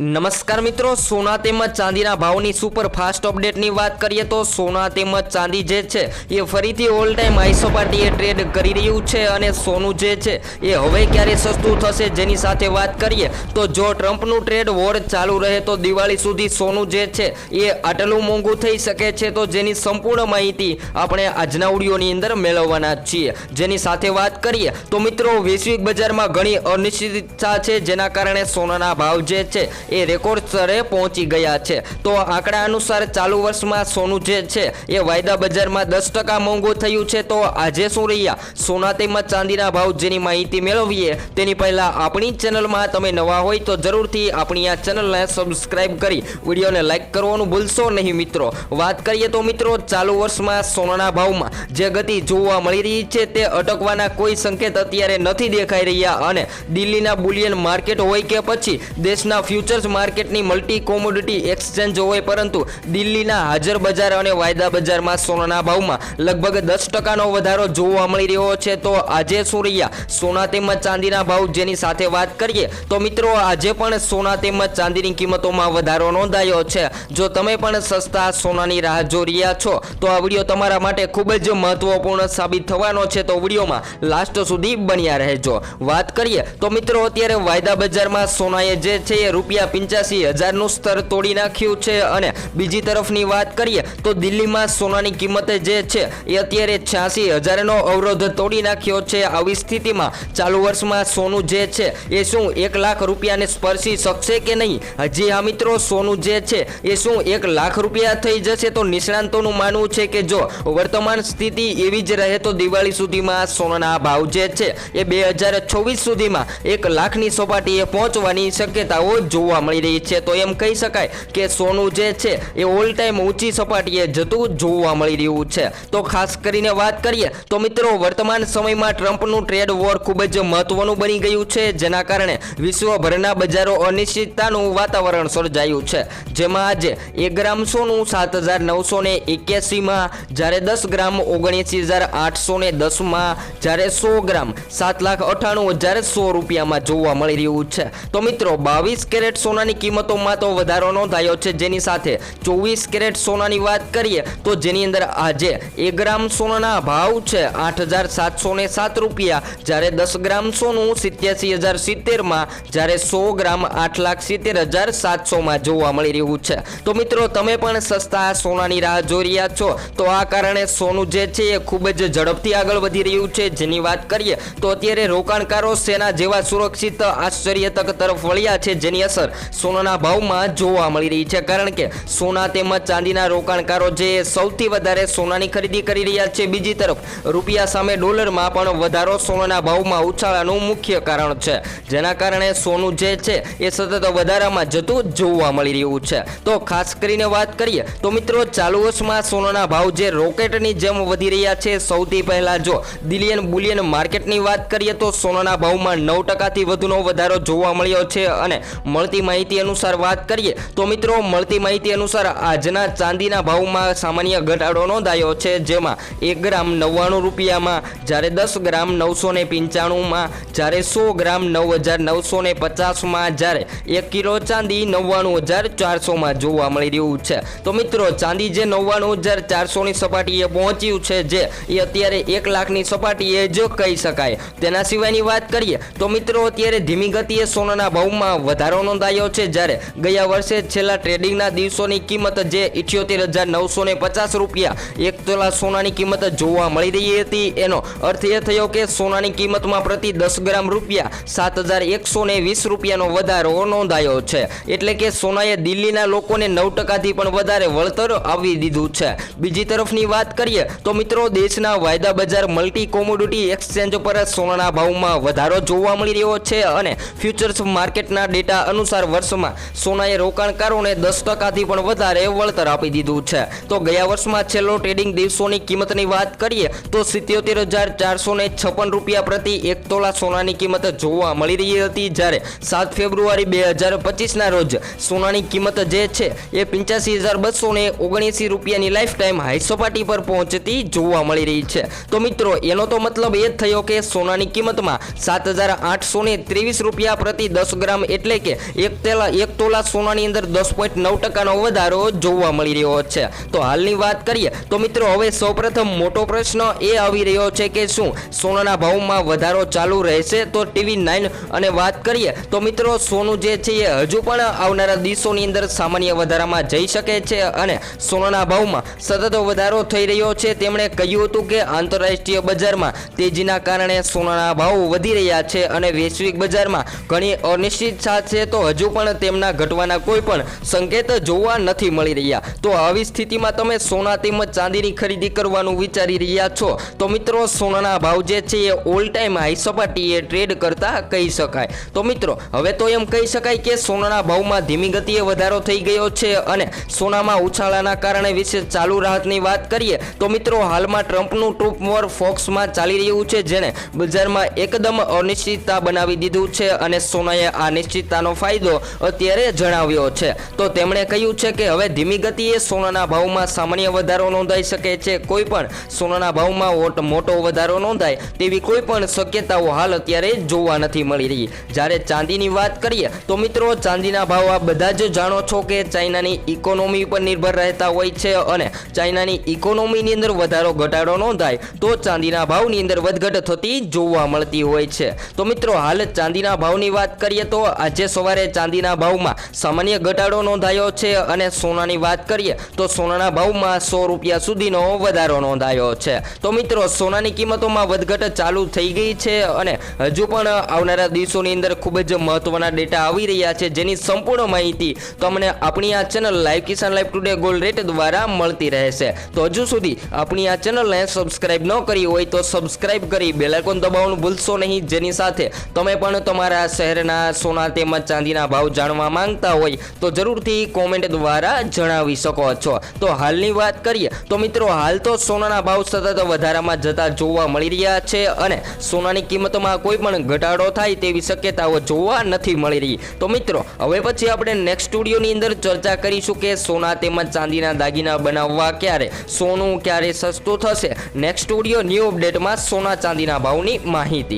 નમસ્કાર મિત્રો, સોના તેમજ ચાંદીના ભાવની સુપર ફાસ્ટ અપડેટની વાત કરીએ તો સોના તેમજ ચાંદી જે છે, એ ફરીથી ઓલ ટાઈમ આઈસોપાટીએ ટ્રેડ કરી રહ્યું છે અને સોનું જે છે, એ હવે ક્યારે સસ્તું થશે જેની સાથે વાત કરીએ તો જો ટ્રમ્પનું ટ્રેડ વોર ચાલુ રહે તો દિવાળી સુધી સોનું જે છે, એ આટલું મોંઘું થઈ શકે છે તો જેની સંપૂર્ણ માહિતી આપણે આજના ઓડિયોની અંદર મેળવવાના છીએ. જેની સાથે વાત કરીએ તો મિત્રો, વૈશ્વિક બજારમાં ઘણી અનિશ્ચિતતા છે જેના કારણે સોનાના ભાવ જે છે એ રેકોર્ડ સ્તરે પહોંચી ગયા છે. તો આંકડા અનુસાર ચાલુ વર્ષમાં સોનું જે છે, એ વાયદા બજારમાં દસ ટકા મોંઘું થયું છે. તો આજે શું રહ્યા સોના તેમજ ચાંદીના ભાવ જેની માહિતી મેળવીએ, તેની પહેલાં આપણી ચેનલમાં તમે નવા હોય તો જરૂરથી આપણી આ ચેનલને સબસ્ક્રાઇબ કરી વિડીયોને લાઇક કરવાનું ભૂલશો નહીં મિત્રો. વાત કરીએ તો મિત્રો, ચાલુ વર્ષમાં સોનાના ભાવમાં જે ગતિ જોવા મળી રહી છે તે અટકવાના કોઈ સંકેત અત્યારે નથી દેખાઈ રહ્યા. અને દિલ્હીના બુલિયન માર્કેટ હોય કે પછી દેશના ફ્યુચર્સ માર્કેટની મલ્ટી કોમોડિટી એક્સચેન્જ હોય, પરંતુ દિલ્હીના હાજર બજાર અને વાયદા બજારમાં સોનાના ભાવમાં લગભગ દસ ટકાનો વધારો જોવા મળી રહ્યો છે. તો આજે શું રહ્યા? સોના તેમજ ચાંદીના ભાવ જેની સાથે વાત કરીએ, તો મિત્રો આજે પણ સોના તેમજ ચાંદીની કિંમતોમાં વધારો નોંધાયો છે. જો તમે પણ સસ્તા સોનાની રાહ જો રહ્યા છો, તો આ વીડિયો તમારા માટે ખૂબ જ મહત્વપૂર્ણ સાબિત થવાનો છે. તો વિડીયોમાં લાસ્ટ સુધી બન્યા રહેજો. વાત કરીએ, તો મિત્રો અત્યારે વાયદા બજારમાં સોનાએ જે છે એ રૂપિયા પિંચ્યાસી હજારનું સ્તર તોડી નાખ્યું છે અને બીજી તરફની વાત કરીએ તો દિલ્હીમાં સોનાની કિંમતે જે છે એ અત્યારે છ્યાસી હજારનો અવરોધ તોડી નાખ્યો છે. આવી સ્થિતિમાં ચાલુ વર્ષમાં સોનું જે છે એ શું એક લાખ રૂપિયાને સ્પર્શી શકશે કે નહીં? હજી આ મિત્રો, સોનું જે છે એ શું એક લાખ રૂપિયા થઈ જશે? તો નિષ્ણાંતોનું માનવું છે કે જો વર્તમાન સ્થિતિ એવી જ રહે તો દિવાળી સુધીમાં સોનાના ભાવ જે છે એ બે હજાર છવ્વીસ સુધીમાં એક લાખની સપાટીએ પહોંચવાની શક્યતાઓ જોવા મળી રહી છે. તો એમ કહી શકાય કે સોનું જે છે એ ઓલ ટાઈમ ઊંચી સપાટીએ જતું જોવા મળી રહ્યું છે. તો ખાસ કરીને વાત કરીએ તો મિત્રો વર્તમાન સમયમાં ટ્રમ્પનું ટ્રેડ વોર ખૂબ જ મહત્વનું બની ગયું છે. જેના કારણે વિશ્વભરના બજારો અનિશ્ચિતતાનું વાતાવરણ સર્જાયું છે. જેમાં આજે એક ગ્રામ સોનું સાત હજાર નવસો ને એક્યાસીમાં, જ્યારે દસ ગ્રામ ઓગણએંસી હજાર આઠસો ને દસમાં, જ્યારે સો ગ્રામ સાત લાખ અઠ્ઠાણું હજાર સો રૂપિયામાં જોવા મળી રહ્યું છે. તો મિત્રો બાવીસ કેરેટ સોનાની કિંમતોમાં તો વધારો નોંધાયો છે. જેની સાથે ચોવીસ કેરેટ સોનાની વાત કરીએ તો જેની અંદર આજે એક ગ્રામ સોનાના ભાવ છે આઠ હજાર સાતસો ને સાત રૂપિયા. જ્યારે દસ ગ્રામ સોનું સિત્યાસી હજાર સિત્તેરમાં, જ્યારે સો ગ્રામ આઠ લાખ સિત્તેર હજાર સાતસોમાં જોવા મળી રહ્યું છે. તો મિત્રો, તમે પણ સસ્તા સોનાની રાહ જોઈ રહ્યા છો. તો આ કારણે સોનું જે છે એ ખૂબ જ ઝડપથી આગળ વધી રહ્યું છે. જેની વાત કરીએ તો અત્યારે રોકાણકારો સેના જેવા સુરક્ષિત આશ્ચર્યતક તરફ વળ્યા છે. જેની અસર સોનાના ભાવમાં જોવા મળી રહી છે. કારણ કે સોના તેમજ ચાંદીના રોકાણકારો જે સૌથી વધારે સોનાની ખરીદી કરી રહ્યા છે, બીજી તરફ રૂપિયા સામે ડોલરમાં પણ વધારો સોનાના ભાવમાં ઉછાળાનું મુખ્ય કારણ છે. જેના કારણે સોનું જે છે, એ સતત વધારામાં જતું જોવા મળી રહ્યું છે. તો ખાસ કરીને વાત કરીએ, તો મિત્રો ચાલુ વર્ષમાં સોનાના ભાવ જે રોકેટની જેમ વધી રહ્યા છે, સૌથી પહેલાં જો દિલિયન બુલિયન માર્કેટની વાત કરીએ, તો સોનાના ભાવમાં નવ ટકાથી વધુનો વધારો જોવા મળ્યો છે અને મળતી માહિતી અનુસાર વાત કરીએ તો મિત્રો મળતી માહિતી અનુસાર આજના ચાંદીના ભાવમાં સામાન્ય ઘટાડો નોંધાયો છે. જેમાં એક ગ્રામ નવ્વાણું રૂપિયામાં જ્યારે દસ ગ્રામ નવસો ને પંચાણુંમાં જ્યારે સો ગ્રામ નવ હજાર નવસો ને પચાસમાં જ્યારે એક કિલો ચાંદી નવ્વાણું હજાર ચારસોમાં જોવા મળી રહ્યું છે. તો મિત્રો ચાંદી જે નવ્વાણું હજાર ચારસોની સપાટીએ પહોંચ્યું છે જે એ અત્યારે એક લાખની સપાટીએ જ કહી શકાય. તેના સિવાયની વાત કરીએ તો મિત્રો અત્યારે ધીમી ગતિએ સોનાના ભાવમાં વધારો નોંધાયો છે જ્યારે ગયા વર્ષે છેલ્લા ટ્રેડિંગના દિવસોની કિંમત જે ઇઠ્યોતેર હજાર નવસો પચાસ રૂપિયા એક તોલા સોનાની કિંમત જોવા મળી રહી હતી. એનો અર્થ એ થયો કે સોનાની કિંમતમાં પ્રતિ દસ ગ્રામ રૂપિયા સાત હજાર એકસો ને વીસ રૂપિયાનો વધારો નોંધાયો છે. એટલે કે સોનાએ દિલ્હીના લોકોને નવ ટકાથી પણ વધારે વળતર આપી દીધું છે. બીજી તરફની વાત કરીએ તો મિત્રો દેશના વાયદા બજાર મલ્ટી કોમોડિટી એક્સચેન્જ પર સોનાના ભાવમાં વધારો જોવા મળી રહ્યો છે અને ફ્યુચર્સ માર્કેટના ડેટા અનુસાર વર્ષમાં સોનાએ રોકાણકારોને દસ ટકાથી પણ વધારે વળતર આપી દીધું છે. તો ગયા વર્ષમાં છેલ્લો ટ્રેડિંગ દિવસોની કિંમતની વાત કરીએ, તો સિત્યોતેર હજાર ચારસો ને છપ્પન રૂપિયા પ્રતિ એક તોલા સોનાની કિંમત જોવા મળી રહી હતી જ્યારે સાત ફેબ્રુઆરી બે હજાર પચીસના રોજ સોનાની કિંમત જે છે એ પંચ્યાસી હજાર બસો ને ઓગણીસી રૂપિયાની લાઈફ ટાઈમ હાઈ સપાટી પર પહોંચતી જોવા મળી રહી છે. તો મિત્રો, એનો તો મતલબ એ જ થયો કે સોનાની કિંમતમાં સાત હજાર આઠસો ત્રેવીસ રૂપિયા પ્રતિ દસ ગ્રામ એટલે કે એક એક તેલા એક તોલા સોનાની અંદર દસ પોઈન્ટ નવ ટકાનો વધારો જોવા મળી રહ્યો છે. તો હાલની વાત કરીએ, તો મિત્રો હવે સૌપ્રથમ મોટો પ્રશ્ન એ આવી રહ્યો છે કે શું? સોનાના ભાવમાં વધારો ચાલુ રહેશે? તો ટીવી નાઇન અને વાત કરીએ, તો મિત્રો સોનું જે છે એ હજુ પણ આવનારા દિવસોની અંદર સામાન્ય વધારામાં જઈ શકે છે અને સોનાના ભાવમાં સતત વધારો થઈ રહ્યો છે. તેમણે કહ્યું હતું કે આંતરરાષ્ટ્રીય બજારમાં તેજીના કારણે સોનાના ભાવ વધી રહ્યા છે અને વૈશ્વિક બજારમાં ઘણી અનિશ્ચિતતા છે. તો હજુ પણ તેમના ઘટવાના કોઈ પણ સંકેત જોવા નથી મળી રહ્યા. તો આવી સ્થિતિમાં તમે સોના તેમજ ચાંદીની ખરીદી કરવાનું વિચારી રહ્યા છો. તો મિત્રો, સોનાના ભાવ જે છે એ ઓલ ટાઈમ હાઈ સપાટીએ ટ્રેડ કરતા કહી શકાય. તો મિત્રો, હવે તો એમ કહી શકાય કે સોનાના ભાવમાં ધીમી ગતિએ વધારો થઈ ગયો છે અને સોનામાં ઉછાળાના કારણે વિશે ચાલુ રાહતની વાત કરીએ, તો મિત્રો, હાલમાં ટ્રમ્પનું ટ્રુપ વોર ફોક્સમાં ચાલી રહ્યું છે જેને બજારમાં એકદમ અનિશ્ચિતતા બનાવી દીધું છે અને સોનાએ આ નિશ્ચિતતાનો ફાયદો અત્યારે જણાવ્યો છે. તો તેમણે કહ્યું છે કે હવે ધીમી ગતિએ સોનાના ભાવમાં સામાન્ય વધારો નોંધાઈ શકે છે. કોઈ પણ સોનાના ભાવમાં મોટો વધારો નોંધાય તેવી કોઈ પણ શક્યતાઓ હાલ અત્યારે જોવા નથી મળી રહી. જ્યારે ચાંદીની વાત કરીએ તો મિત્રો, ચાંદીના ભાવ આ બધા જ જાણો છો કે ચાઇનાની ઇકોનોમી પર નિર્ભર રહેતા હોય છે અને ચાઇનાની ઇકોનોમીની અંદર વધારો ઘટાડો નોંધાય તો ચાંદીના ભાવની અંદર વધઘટ થતી જોવા મળતી હોય છે. તો મિત્રો, હાલ ચાંદીના ભાવની વાત કરીએ તો આજે સવારે ચાંદીના ભાવમાં સામાન્ય ઘટાડો નોંધાયો છે અને સોનાની વાત કરીએ તો સોનાના ભાવમાં સો રૂપિયા સુધીનો વધારો નોંધાયો છે. તો મિત્રો, સોનાની કિંમતોમાં વધઘટ ચાલુ થઈ ગઈ છે અને હજુ પણ આવનારા દિવસોની અંદર ખૂબ જ મહત્વના ડેટા આવી રહ્યા છે જેની સંપૂર્ણ માહિતી તમને આપણી આ channel live Kisan live today gold rate દ્વારા મળતી રહેશે. તો હજુ સુધી આપણી આ ચેનલને સબસ્ક્રાઇબ ન કરી હોય તો સબસ્ક્રાઇબ કરી બેલાઇકોન દબાવવાનું ભૂલશો નહીં. જેની સાથે તમે પણ તમારા શહેરના સોના તેમજ ચાંદીના ભાવ જાણવા માંગતા હોય તો જરૂરથી કોમેન્ટ દ્વારા જણાવી શકો છો. તો હાલની વાત કરીએ તો મિત્રો હાલ તો સોનાના ભાવ સતત વધારામાં જતા જોવા મળી રહ્યા છે અને સોનાની કિંમતમાં કોઈ પણ ઘટાડો થાય તેવી શક્યતાઓ જોવા નથી મળી રહી. તો મિત્રો, હવે પછી આપણે નેક્સ્ટ સ્ટુડિયોની અંદર ચર્ચા કરીશું કે સોના તેમજ ચાંદીના દાગીના બનાવવા ક્યારે, સોનું ક્યારે સસ્તું થશે? નેક્સ્ટ સ્ટુડિયો ન્યૂ અપડેટમાં સોના ચાંદીના ભાવની માહિતી.